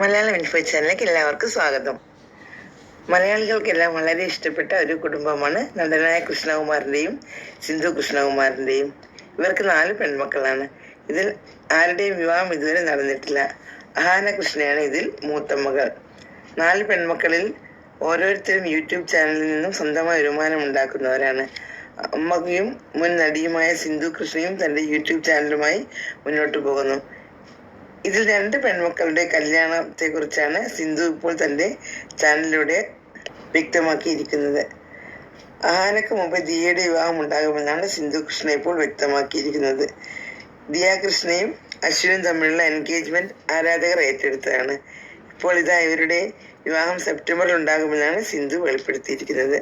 Malayalam info ചാനലിലേക്ക് എല്ലാവർക്കും സ്വാഗതം. മലയാളികൾക്കെല്ലാം വളരെ ഇഷ്ടപ്പെട്ട ഒരു കുടുംബമാണ് നടനായ കൃഷ്ണകുമാറിന്റെയും സിന്ധു കൃഷ്ണകുമാറിന്റെയും ഇവർക്ക് നാല് പെൺമക്കളാണ്. ഇതിൽ ആരുടെയും വിവാഹം ഇതുവരെ നടന്നിട്ടില്ല. അഹാന കൃഷ്ണയാണ് ഇതിൽ മൂത്ത മകൾ. നാല് പെൺമക്കളിൽ ഓരോരുത്തരും യൂട്യൂബ് ചാനലിൽ നിന്നും സ്വന്തമായി വരുമാനം ഉണ്ടാക്കുന്നവരാണ്. അമ്മയും മുൻ നടിയുമായ സിന്ധു കൃഷ്ണയും തന്റെ യൂട്യൂബ് ചാനലുമായി മുന്നോട്ട് പോകുന്നു. ഇതിൽ രണ്ട് പെൺമക്കളുടെ കല്യാണത്തെ കുറിച്ചാണ് സിന്ധു ഇപ്പോൾ തന്റെ ചാനലിലൂടെ വ്യക്തമാക്കിയിരിക്കുന്നത്. ആനക്ക് മുമ്പ് ദിയയുടെ വിവാഹം ഉണ്ടാകുമെന്നാണ് സിന്ധു കൃഷ്ണ ഇപ്പോൾ വ്യക്തമാക്കിയിരിക്കുന്നത്. ദിയ കൃഷ്ണയും അശ്വിനും തമ്മിലുള്ള എൻഗേജ്മെന്റ് ആരാധകർ ഏറ്റെടുത്തതാണ്. ഇപ്പോൾ ഇതാ ഇവരുടെ വിവാഹം സെപ്റ്റംബറിൽ ഉണ്ടാകുമെന്നാണ് സിന്ധു വെളിപ്പെടുത്തിയിരിക്കുന്നത്.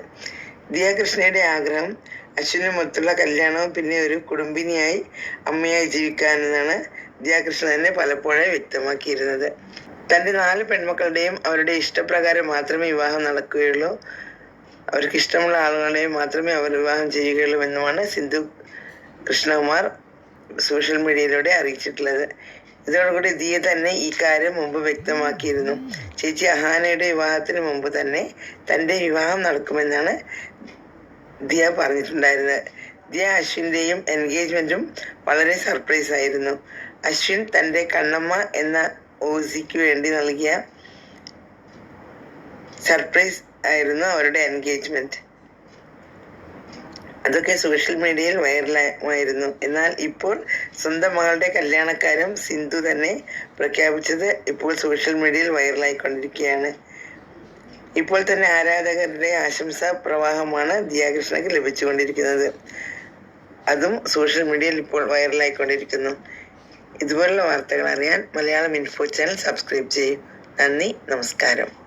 ദിയ കൃഷ്ണയുടെ ആഗ്രഹം അശ്വിനുമൊത്തുള്ള കല്യാണവും പിന്നെ ഒരു കുടുംബിനിയായി അമ്മയായി ജീവിക്കാനെന്നാണ് ദിയാകൃഷ്ണ തന്നെ പലപ്പോഴേ വ്യക്തമാക്കിയിരുന്നത്. തന്റെ നാല് പെൺമക്കളുടെയും അവരുടെ ഇഷ്ടപ്രകാരം മാത്രമേ വിവാഹം നടക്കുകയുള്ളൂ. അവർക്ക് ഇഷ്ടമുള്ള ആളുകളെ മാത്രമേ അവർ വിവാഹം ചെയ്യുകയുള്ളൂ എന്നുമാണ് സിന്ധു കൃഷ്ണകുമാർ സോഷ്യൽ മീഡിയയിലൂടെ അറിയിച്ചിട്ടുള്ളത്. ഇതോടുകൂടി ദിയ തന്നെ ഈ കാര്യം മുമ്പ് വ്യക്തമാക്കിയിരുന്നു. ചേച്ചി അഹാനയുടെ വിവാഹത്തിന് മുമ്പ് തന്നെ തന്റെ വിവാഹം നടക്കുമെന്നാണ് ദിയ പറഞ്ഞിട്ടുണ്ടായിരുന്നത്. ദിയ അശ്വിന്റെയും എൻഗേജ്മെന്റും വളരെ സർപ്രൈസ് ആയിരുന്നു. അശ്വിൻ തന്റെ കണ്ണമ്മ എന്ന ഓസിക്ക് വേണ്ടി നൽകിയ സർപ്രൈസ് ആയിരുന്നു അവരുടെ എൻഗേജ്മെന്റ്. അതൊക്കെ സോഷ്യൽ മീഡിയയിൽ വൈറലായിരുന്നു എന്നാൽ ഇപ്പോൾ സ്വന്തം മകളുടെ കല്യാണക്കാരും സിന്ധു തന്നെ പ്രഖ്യാപിച്ചത് ഇപ്പോൾ സോഷ്യൽ മീഡിയയിൽ വൈറലായിക്കൊണ്ടിരിക്കുകയാണ്. ഇപ്പോൾ തന്നെ ആരാധകരുടെ ആശംസാ പ്രവാഹമാണ് ദിയാകൃഷ്ണക്ക് ലഭിച്ചുകൊണ്ടിരിക്കുന്നത്. അതും സോഷ്യൽ മീഡിയയിൽ ഇപ്പോൾ വൈറലായിക്കൊണ്ടിരിക്കുന്നു. ഇതുപോലുള്ള വാർത്തകൾ അറിയാൻ മലയാളം ഇൻഫോ ചാനൽ സബ്സ്ക്രൈബ് ചെയ്യും. നന്ദി നമസ്കാരം.